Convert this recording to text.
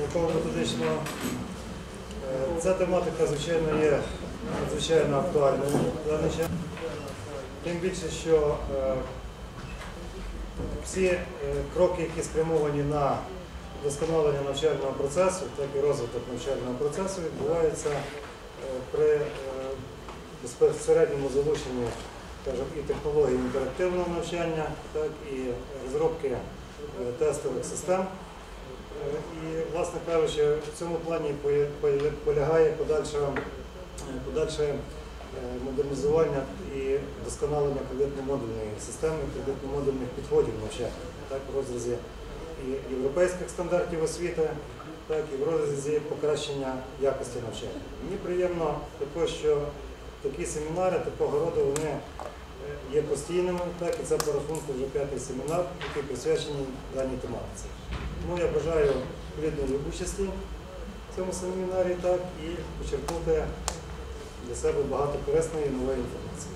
науково-методично. Е, Ця тематика, звичайно, є надзвичайно актуальною. Тим більше, що е, всі е, кроки, які спрямовані на вдосконалення навчального процесу, так і розвиток навчального процесу відбуваються при безпосередньому залученні і технологій інтерактивного навчання, так і розробки тестових систем. Е, І, власне кажучи, в цьому плані полягає подальше, е, подальше е, модернізування і досконалення кредитно-модульної системи, кредитно-модульних підходів навчання, так, в розрізі і європейських стандартів освіти, так і в розрізі покращення якості навчання. Мені приємно також, що такі семінари такого роду вони є постійними, так і це по вже п'ятий семінар, який присвячений даній тематиці. Тому я бажаю плідної участі в цьому семінарі так, і почерпнути для себе багато корисної і нової інформації.